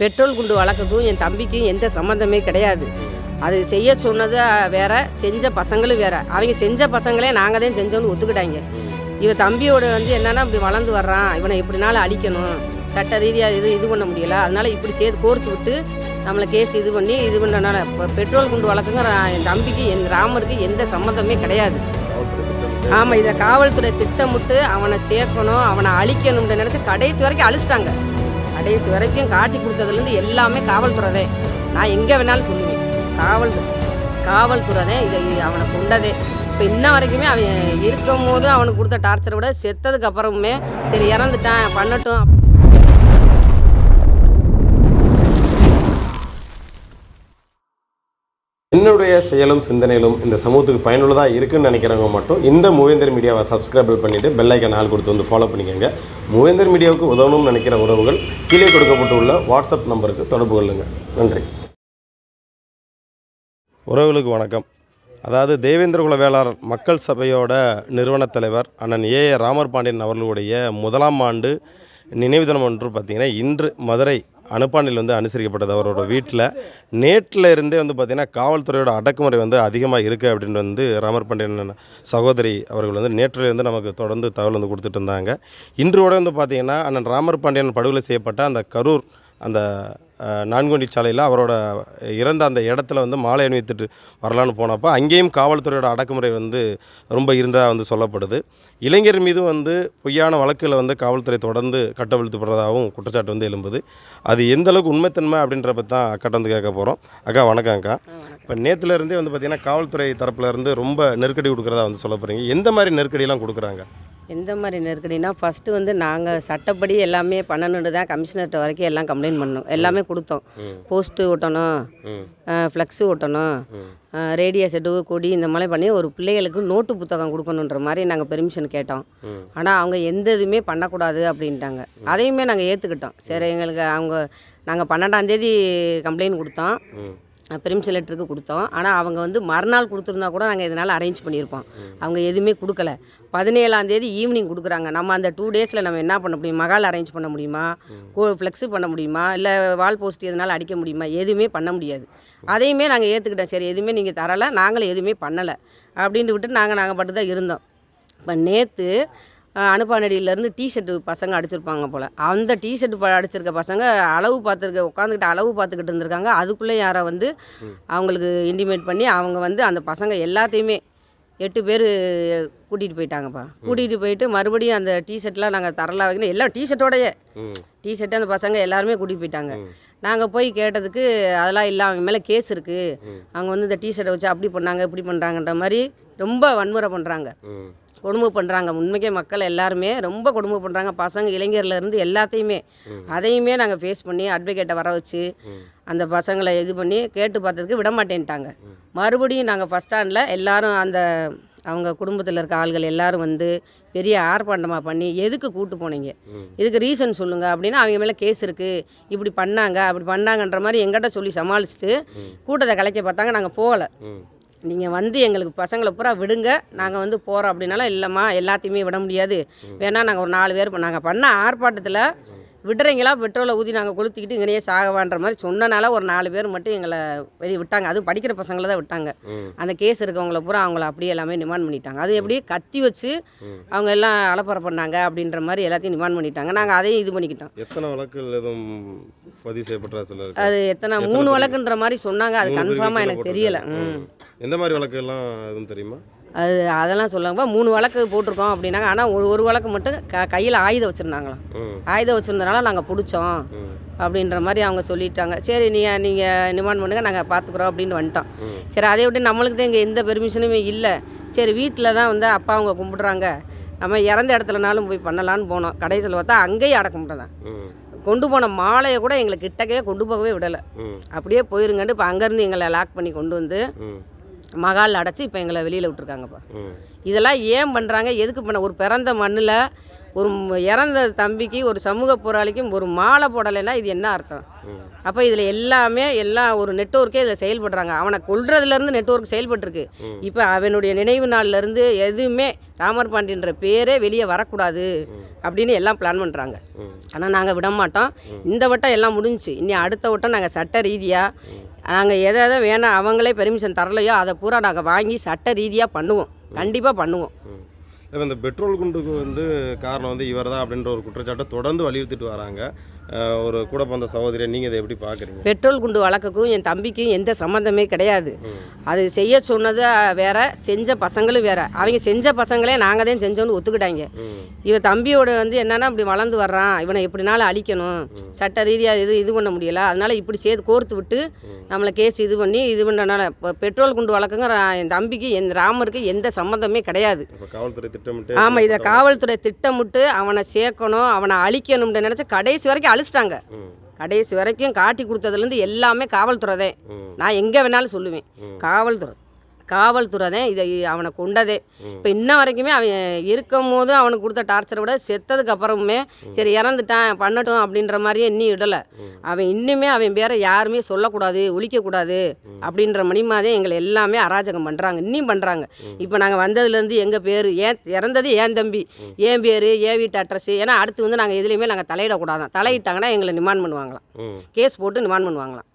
Petrol குண்டு வழக்குக்கும் என் தம்பிக்கும் எந்த சம்மந்தமே கிடையாது. அது செய்ய சொன்னது வேற செஞ்ச பசங்களும் வேற. அவங்க செஞ்ச பசங்களே நாங்கள் தான் செஞ்சோன்னு ஒத்துக்கிட்டாங்க. இவன் தம்பியோட வந்து என்னன்னா இப்படி வளர்ந்து வர்றான். இவனை எப்படினாலும் அழிக்கணும் சட்ட ரீதியாக இது இது பண்ண முடியல. அதனால இப்படி சேர்த்து கோர்த்து விட்டு நம்மளை கேஸ் இது பண்ணி இது பண்ணுறனால இப்போ பெட்ரோல் குண்டு வழக்குங்க என் தம்பிக்கு என் ராமருக்கு எந்த சம்மந்தமே கிடையாது. ஆமாம் இதை காவல்துறை திட்டமிட்டு அவனை சேர்க்கணும் அவனை அழிக்கணும்னு நினச்சி கடைசி வரைக்கும் அழிச்சிட்டாங்க. கடைசி வரைக்கும் காட்டி கொடுத்ததுலேருந்து எல்லாமே காவல்துறை தான் நான் எங்கே வேணாலும் சொல்லுவேன். காவல் காவல்துறை தான் இதை அவனை கொண்டதே. இப்போ இன்ன வரைக்குமே அவன் இருக்கும் போது அவனுக்கு கொடுத்த டார்ச்சரை விட செத்ததுக்கு அப்புறமே சரி இறந்துட்டான் பண்ணட்டும் என்னுடைய செயலும் சிந்தனையிலும் இந்த சமூகத்துக்கு பயனுள்ளதாக இருக்குன்னு நினைக்கிறவங்க மட்டும் இந்த மூவேந்தர் மீடியாவை சப்ஸ்கிரைபிள் பண்ணிவிட்டு பெல்லைக்கன் ஆள் கொடுத்து வந்து ஃபாலோ பண்ணிக்கோங்க. மூவேந்தர் மீடியாவுக்கு உதவணும்னு நினைக்கிற உறவுகள் கீழே கொடுக்கப்பட்டுள்ள வாட்ஸ்அப் நம்பருக்கு தொடர்பு கொள்ளுங்கள் நன்றி. உறவுகளுக்கு வணக்கம். அதாவது தேவேந்திரகுல வேளாளர் மக்கள் சபையோட நிறுவனத் தலைவர் அண்ணன் ஏ ராமர் பாண்டியன் அவர்களுடைய முதலாம் ஆண்டு நினைவு தினம் ஒன்று பார்த்திங்கன்னா இன்று மதுரை அனுப்பாண்டில் வந்து அனுசரிக்கப்பட்டது. அவரோட வீட்டில் நேற்றில் இருந்தே வந்து பார்த்திங்கன்னா காவல்துறையோட அடக்குமுறை வந்து அதிகமாக இருக்குது அப்படின்னு வந்து ராமர் பாண்டியன் சகோதரி அவர்கள் வந்து நேற்றிலிருந்து நமக்கு தொடர்ந்து தகவல் வந்து கொடுத்துட்டு இருந்தாங்க. இன்றோட வந்து பார்த்திங்கன்னா அண்ணன் ராமர் பாண்டியன் படுகொலை செய்யப்பட்ட அந்த கரூர் அந்த அஹ், நான்குவண்டி சாலையில் அவரோட இறந்த அந்த இடத்துல வந்து மாலை அணிவித்துட்டு வரலான்னு போனப்போ அங்கேயும் காவல்துறையோட அடக்குமுறை வந்து ரொம்ப இருந்ததாக வந்து சொல்லப்படுது. இளைஞர் மீது வந்து பொய்யான வழக்குகளை வந்து காவல்துறை தொடர்ந்து கட்டவிழ்த்துப்படுறதாகவும் குற்றச்சாட்டு வந்து எழும்புது. அது எந்த அளவுக்கு உண்மைத்தன்மை அப்படின்ற பற்றி தான் அக்காட்ட வந்து கேட்க போகிறோம் அக்கா வணக்கம் அக்கா. இப்போ நேத்துல இருந்தே வந்து பார்த்திங்கன்னா காவல்துறை தரப்புல இருந்து ரொம்ப நெருக்கடி கொடுக்குறதா வந்து சொல்ல போகிறீங்க எந்த மாதிரி நெருக்கடியெல்லாம் கொடுக்குறாங்க? எந்த மாதிரி நெருக்கடினா ஃபஸ்ட்டு வந்து நாங்கள் சட்டப்படி எல்லாமே பண்ணணுன்னு தான் கமிஷனர்கிட்ட வரைக்கும் எல்லாம் கம்ப்ளைண்ட் பண்ணோம். எல்லாமே கொடுத்தோம். போஸ்ட்டு ஓட்டணும் ஃப்ளெக்ஸு ஓட்டணும் ரேடியோ செட்டு கொடி இந்த மாதிரி பண்ணி ஒரு பிள்ளைகளுக்கு நோட்டு புத்தகம் கொடுக்கணுன்ற மாதிரி நாங்கள் பெர்மிஷன் கேட்டோம். ஆனால் அவங்க எந்த இதுவுமே பண்ணக்கூடாது அப்படின்ட்டாங்க. அதையுமே நாங்கள் ஏற்றுக்கிட்டோம் சரி எங்களுக்கு அவங்க நாங்கள் பன்னெண்டாந்தேதி கம்ப்ளைண்ட் கொடுத்தோம். பிரிம்ஸ் லெட்டருக்கு கொடுத்தோம். ஆனால் அவங்க வந்து மறுநாள் கொடுத்துருந்தா கூட நாங்கள் இதனால் அரேஞ்ச் பண்ணியிருப்போம். அவங்க எதுவுமே கொடுக்கல. பதினேழாந்தேதி ஈவினிங் கொடுக்குறாங்க. நம்ம அந்த டூ டேஸில் நம்ம என்ன பண்ண முடியும்? மகால் அரேஞ்ச் பண்ண முடியுமா? ஃப்ளெக்ஸு பண்ண முடியுமா? இல்லை வால் போஸ்ட் எதனால் அடிக்க முடியுமா? எதுவுமே பண்ண முடியாது. அதையுமே நாங்கள் ஏற்றுக்கிட்டோம் சரி எதுவுமே நீங்கள் தரலை. நாங்களும் எதுவுமே பண்ணலை. அப்படின்ட்டு விட்டு நாங்கள் நாங்கள் பட்டு தான் இருந்தோம். இப்போ நேற்று அனுப்பானடியிலேருந்து டிஷர்ட்டு பசங்க அடிச்சிருப்பாங்க போல். அந்த டிஷர்ட் அடிச்சிருக்க பசங்க அளவு பார்த்துருக்க உட்காந்துக்கிட்டு அளவு பார்த்துக்கிட்டு இருந்திருக்காங்க. அதுக்குள்ளே யாரை வந்து அவங்களுக்கு இன்டிமேட் பண்ணி அவங்க வந்து அந்த பசங்க எல்லாத்தையுமே எட்டு பேர் கூட்டிகிட்டு போயிட்டாங்கப்பா. கூட்டிகிட்டு போயிட்டு மறுபடியும் அந்த டிஷர்ட்லாம் நாங்கள் தரலாம் வைக்கணும் எல்லாம் டிஷர்ட்டோடயே டிஷர்ட்டு அந்த பசங்க எல்லாருமே கூட்டிகிட்டு போயிட்டாங்க. நாங்கள் போய் கேட்டதுக்கு அதெல்லாம் இல்லை அவங்க மேலே கேஸ் இருக்குது. அவங்க வந்து இந்த டிஷர்ட்டை வச்சு அப்படி பண்ணாங்க இப்படி பண்ணுறாங்கன்ற மாதிரி ரொம்ப வன்முறை பண்ணுறாங்க கொடுமை பண்ணுறாங்க உண்மைக்கே மக்கள் எல்லாருமே ரொம்ப கொடுமை பண்ணுறாங்க பசங்க இளைஞர்ல இருந்து எல்லாத்தையுமே. அதையுமே நாங்கள் ஃபேஸ் பண்ணி அட்வொகேட்டை வர வச்சு அந்த பசங்களை இது பண்ணி கேட்டு பார்த்ததுக்கு விட மாட்டேன்ட்டாங்க. மறுபடியும் நாங்கள் ஃபஸ்ட் ஸ்டாண்டில் எல்லாரும் அந்த அவங்க குடும்பத்தில் இருக்க ஆள்கள் எல்லாரும் வந்து பெரிய ஆர்ப்பாட்டமாக பண்ணி எதுக்கு கூட்டு போனீங்க. இதுக்கு ரீசன் சொல்லுங்கள் அப்படின்னா அவங்க மேலே கேஸ் இருக்குது இப்படி பண்ணாங்க அப்படி பண்ணாங்கன்ற மாதிரி எங்கிட்ட சொல்லி சமாளிச்சுட்டு கூட்டத்தை கலைக்க பார்த்தாங்க. நாங்கள் போகலை. நீங்கள் வந்து எங்களுக்கு பசங்களை பூரா விடுங்க. நாங்கள் வந்து போகிறோம் அப்படின்னாலும் இல்லைம்மா எல்லாத்தையுமே விட முடியாது. வேணால் நாங்கள் ஒரு நாலு பேர் நாங்கள் பண்ண ஆர்ப்பாட்டத்தில் விடுறீங்களா? பெட்ரோலை ஊற்றி நாங்கள் கொளுத்திக்கிட்டு இங்கனையே சாகவான்ற மாதிரி சொன்னனால ஒரு நாலு பேர் மட்டும் எங்களை வெளியே விட்டாங்க. அதுவும் படிக்கிற பசங்களை தான் விட்டாங்க. அந்த கேஸ் இருக்கவங்கள பூரா அவங்கள அப்படியே எல்லாமே டிமாண்ட் பண்ணிட்டாங்க. அது எப்படி கத்தி வச்சு அவங்க எல்லாம் அலப்பறை பண்ணாங்க அப்படின்ற மாதிரி எல்லாத்தையும் டிமாண்ட் பண்ணிட்டாங்க. நாங்கள் அதையும் இது பண்ணிக்கிட்டோம். எத்தனை வழக்குகள் எதுவும் பதிவு செய்யப்பட்டதா சொல்லுங்க அது எத்தனை? மூணு வழக்குன்ற மாதிரி சொன்னாங்க. அது கன்ஃபார்மாக எனக்கு தெரியல. எந்த மாதிரி வழக்குகள்லாம் எதுவும் தெரியுமா? அது அதெல்லாம் சொல்லாங்கப்பா மூணு வழக்கு போட்டிருக்கோம் அப்படின்னாங்க. ஆனால் ஒரு ஒரு வழக்கு மட்டும் க கையில் ஆயுதம் வச்சுருந்தாங்களாம். ஆயுதம் வச்சுருந்தனால நாங்கள் பிடிச்சோம். அப்படின்ற மாதிரி அவங்க சொல்லிட்டாங்க. சரி நீங்கள் நீங்கள் நிமாண்ட் பண்ணுங்கள் நாங்கள் பார்த்துக்குறோம் அப்படின்னு வந்துட்டோம். சரி அதை விட்டு நம்மளுக்கு தான் இங்கே எந்த பெர்மிஷனுமே இல்லை. சரி வீட்டில் தான் வந்து அப்பா அவங்க கும்பிடுறாங்க. நம்ம இறந்த இடத்துலனாலும் போய் பண்ணலான்னு போனோம். கடைசியில் பார்த்தா அங்கேயும் அடக்க தான் ம். கொண்டு போன மாலையை கூட எங்களை கிட்டக்கே கொண்டு போகவே விடலை. அப்படியே போயிருங்கன்ட்டு இப்போ அங்கேருந்து எங்களை லாக் பண்ணி கொண்டு வந்து ம் மகால் அடைச்சி இப்போ எங்களை வெளியில் விட்டுருக்காங்கப்பா. இதெல்லாம் ஏன் பண்ணுறாங்க எதுக்கு பண்ண? ஒரு பிறந்த மண்ணில் ஒரு இறந்த தம்பிக்கு ஒரு சமூக போராளிக்கும் ஒரு மாலை போடலைன்னா இது என்ன அர்த்தம்? அப்போ இதில் எல்லாமே எல்லாம் ஒரு நெட்வொர்க்கே இதில் செயல்படுறாங்க. அவனை கொல்றதுலேருந்து நெட்வொர்க் செயல்பட்டுருக்கு. இப்போ அவனுடைய நினைவு நாள்லேருந்து எதுவுமே ராமர் பாண்டியன்ற பேரே வெளியே வரக்கூடாது அப்படின்னு எல்லாம் பிளான் பண்ணுறாங்க ஆனால் நாங்கள் விட மாட்டோம் இந்த வட்டம் எல்லாம் முடிஞ்சுச்சு. இனி அடுத்த வட்டம் நாங்கள் சட்ட ரீதியாக நாங்கள் எதை எதை வேணாம் அவங்களே பெர்மிஷன் தரலையோ அதை பூரா நாங்கள் வாங்கி சட்ட ரீதியாக பண்ணுவோம். கண்டிப்பாக பண்ணுவோம். இந்த பெட்ரோல் குண்டுக்கு வந்து காரணம் வந்து இவர் தான் அப்படின்ற ஒரு குற்றச்சாட்டை தொடர்ந்து வலியுறுத்திட்டு வராங்க. ஒரு கூட பிறந்த சகோதரியை நீங்கள் இதை எப்படி பார்க்குறீங்க? பெட்ரோல் குண்டு வழக்குக்கும் என் தம்பிக்கும் எந்த சம்மந்தமே கிடையாது. அது செய்ய சொன்னது வேற செஞ்ச பசங்களும் வேற. அவங்க செஞ்ச பசங்களே நாங்கள் தான் செஞ்சோன்னு ஒத்துக்கிட்டாங்க. ம். இவ தம்பியோட வந்து என்னன்னா இப்படி வளர்ந்து வர்றான். இவனை எப்படினாலும் அழிக்கணும். சட்ட ரீதியாக இது இது பண்ண முடியல. அதனால இப்படி சேர்த்து கோர்த்து விட்டு நம்மளை கேஸ் இது பண்ணி இது பண்ணுறனால இப்போ பெட்ரோல் குண்டு வழக்குங்க என் தம்பிக்கு என் ராமருக்கு எந்த சம்மந்தமே கிடையாது. காவல்துறை திட்டமிட்டு ஆமாம் இதை காவல்துறை திட்டமிட்டு அவனை சேர்க்கணும் அவனை அழிக்கணும்னு நினச்சி கடைசி வரைக்கும் அழிச்சிட்டாங்க. கடைசி வரைக்கும் காட்டி கொடுத்ததுலேருந்து எல்லாமே காவல்துறை தான். நான் எங்கே வேணாலும் சொல்லுவேன். காவல்துறை. காவல்துறை தான் இதை அவனை கொண்டதே. இப்போ இன்ன வரைக்குமே அவன் இருக்கும் போது அவனுக்கு கொடுத்த டார்ச்சரை விட செத்ததுக்கு அப்புறமே சரி இறந்துட்டான் பண்ணட்டும் அப்படின்ற மாதிரியே இன்னும் விடலை. அவன் இன்னுமே அவன் பேரை யாருமே சொல்லக்கூடாது ஒழிக்கக்கூடாது அப்படின்ற மணிமாதே எங்களை எல்லாமே அராஜகம் பண்ணுறாங்க இன்னும் பண்ணுறாங்க இப்போ நாங்கள் வந்ததுலேருந்து எங்கள் பேர் ஏன் இறந்தது ஏன் தம்பி ஏன் பேர் ஏன் வீட்டு அட்ரஸ் ஏன்னா அடுத்து வந்து நாங்கள் எதுலேயுமே நாங்கள் தலையிடக்கூடாதான். தலையிட்டாங்கன்னா எங்களை நிமாண்ட் பண்ணுவாங்களாம். கேஸ் போட்டு நிமாண்ட் பண்ணுவாங்களாம்.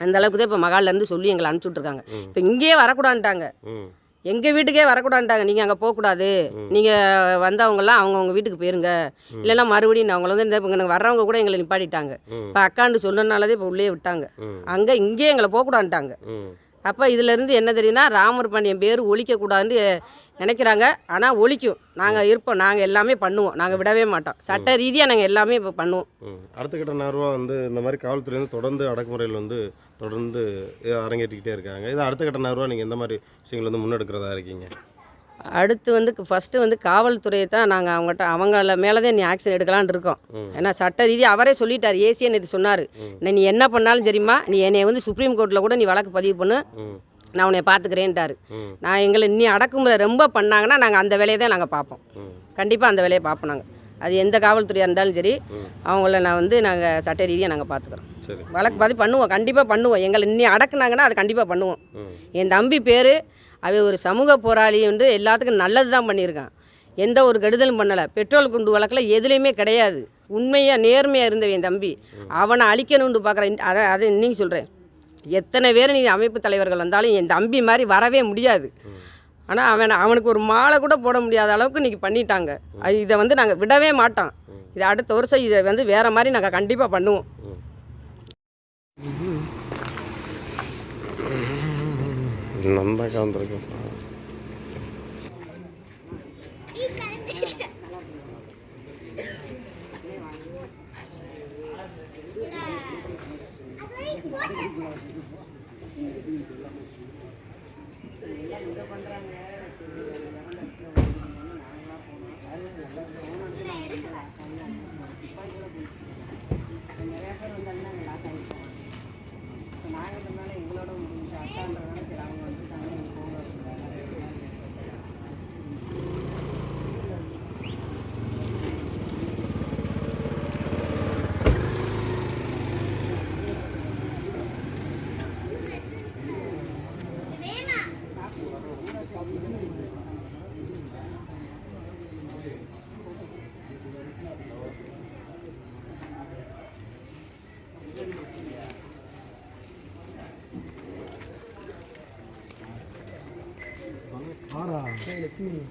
அந்த அளவுக்கு தான் இப்போ மகால்லேருந்து சொல்லி எங்களை அனுப்பிச்சி விட்ருக்காங்க ம். இப்போ இங்கேயே வரக்கூடாதுன்ட்டாங்க ம். எங்கள் வீட்டுக்கே வரக்கூடாதுன்ட்டாங்க நீங்கள் அங்கே போகக்கூடாது. நீங்கள் வந்தவங்கலாம் அவங்கவுங்க வீட்டுக்கு போயிருங்க. இல்லைன்னா மறுபடியும் அவங்கள வந்து இந்த இப்போ இங்கே வர்றவங்க கூட எங்களை நிப்பாட்டிட்டாங்க. இப்போ அக்காண்டு சொன்னனாலதே இப்போ உள்ளே விட்டாங்க. அங்கே இங்கேயே எங்களை போகக்கூடாதுன்ட்டாங்க ம். அப்போ இதிலேருந்து என்ன தெரியும்னா ராமர் பாண்டியன் பேர் ஒழிக்கக்கூடாதுன்னு நினைக்கிறாங்க. ஆனால் ஒழிக்கும். நாங்கள் இருப்போம். நாங்கள் எல்லாமே பண்ணுவோம். நாங்கள் விடவே மாட்டோம். சட்ட ரீதியாக நாங்கள் எல்லாமே இப்போ பண்ணுவோம். அடுத்த கட்ட நகர்வா வந்து இந்த மாதிரி காவல்துறை வந்து தொடர்ந்து அடக்குமுறையில் வந்து தொடர்ந்து அரங்கேற்றிக்கிட்டே இருக்காங்க. இது அடுத்த கட்ட நகர்வா நீங்கள் எந்த மாதிரி விஷயங்கள் வந்து முன்னெடுக்கிறதா இருக்கீங்க? அடுத்து வந்து ஃபஸ்ட்டு வந்து காவல்துறையை தான் நாங்கள் அவங்ககிட்ட அவங்கள மேலே தான் நீ ஆக்ஷன் எடுக்கலான்னு இருக்கோம். ஏன்னா சட்ட ரீதியாக அவரே சொல்லிட்டார் ஏசியன் இது சொன்னார். நீ என்ன பண்ணாலும் சரிம்மா நீ என்னை வந்து சுப்ரீம் கோர்ட்டில் கூட நீ வழக்கு பதிவு பண்ணு. நான் உன்னை பார்த்துக்கிறேன்ட்டாரு நான் எங்களை இன்னி அடக்குமுறை ரொம்ப பண்ணாங்கன்னா நாங்கள் அந்த வேலையை தான் நாங்கள் பார்ப்போம். கண்டிப்பாக அந்த வேலையை பார்ப்போம் நாங்கள் அது எந்த காவல்துறையாக இருந்தாலும் சரி. அவங்கள நான் வந்து நாங்கள் சட்ட ரீதியாக நாங்கள் பார்த்துக்குறோம் வழக்கு பதிவு பண்ணுவோம் கண்டிப்பாக பண்ணுவோம். எங்களை இன்னி அடக்குனாங்கன்னா அது கண்டிப்பாக பண்ணுவோம். என் தம்பி பேர் அவன் ஒரு சமூக போராளி என்று எல்லாத்துக்கும் நல்லது தான் பண்ணியிருக்கான். எந்த ஒரு கெடுதலும் பண்ணலை. பெட்ரோல் குண்டு வழக்கில் எதுலேயுமே கிடையாது. உண்மையாக நேர்மையாக இருந்தவன் என் தம்பி. அவனை அழிக்கணும்னு பார்க்குறேன் அதை அதை இன்னைக்கு சொல்கிறேன் எத்தனை பேர் நீ அமைப்பு தலைவர்கள் வந்தாலும் என் தம்பி மாதிரி வரவே முடியாது. ஆனால் அவன் அவனுக்கு ஒரு மாலை கூட போட முடியாத அளவுக்கு இன்றைக்கி பண்ணிட்டாங்க. அது இதை வந்து நாங்கள் விடவே மாட்டோம். இதை அடுத்த வருஷம் இதை வந்து வேறு மாதிரி நாங்கள் கண்டிப்பாக பண்ணுவோம். நந்தாக்கா வந்திருக்கேன்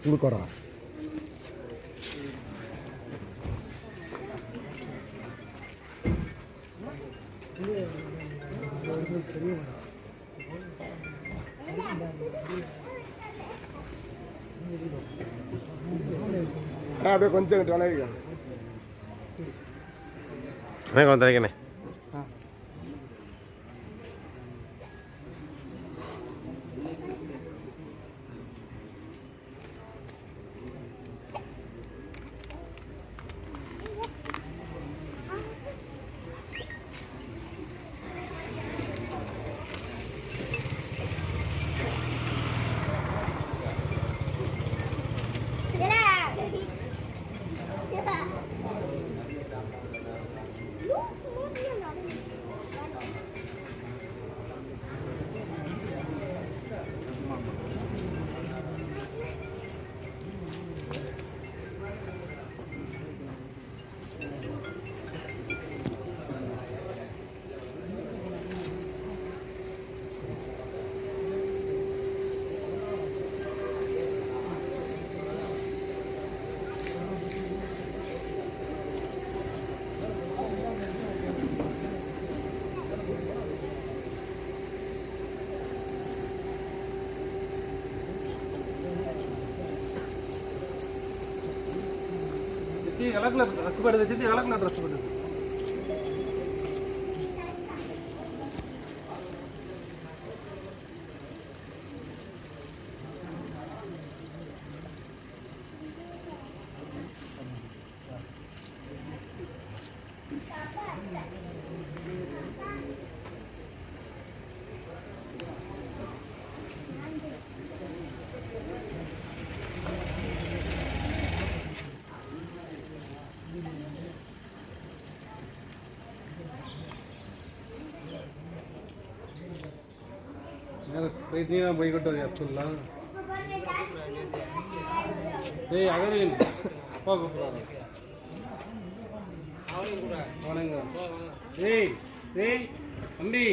கொடுக்கறா. அப்படியே கொஞ்சம் விளையாடுங்க எனக்கு எலக்கில் ட்ரெஸ் படி வச்சுட்டு எலக்கில் ட்ரெஸ் படி ನೀನ ಬೈಕೊಟ್ಟದ ಸ್ಕೂಲ್ನ ಏ ಅಗರ್ವಿನ್ ಹೋಗು ಅವನಿಂಗ ಏಯ್ ಏಯ್ ಅಂಬಿ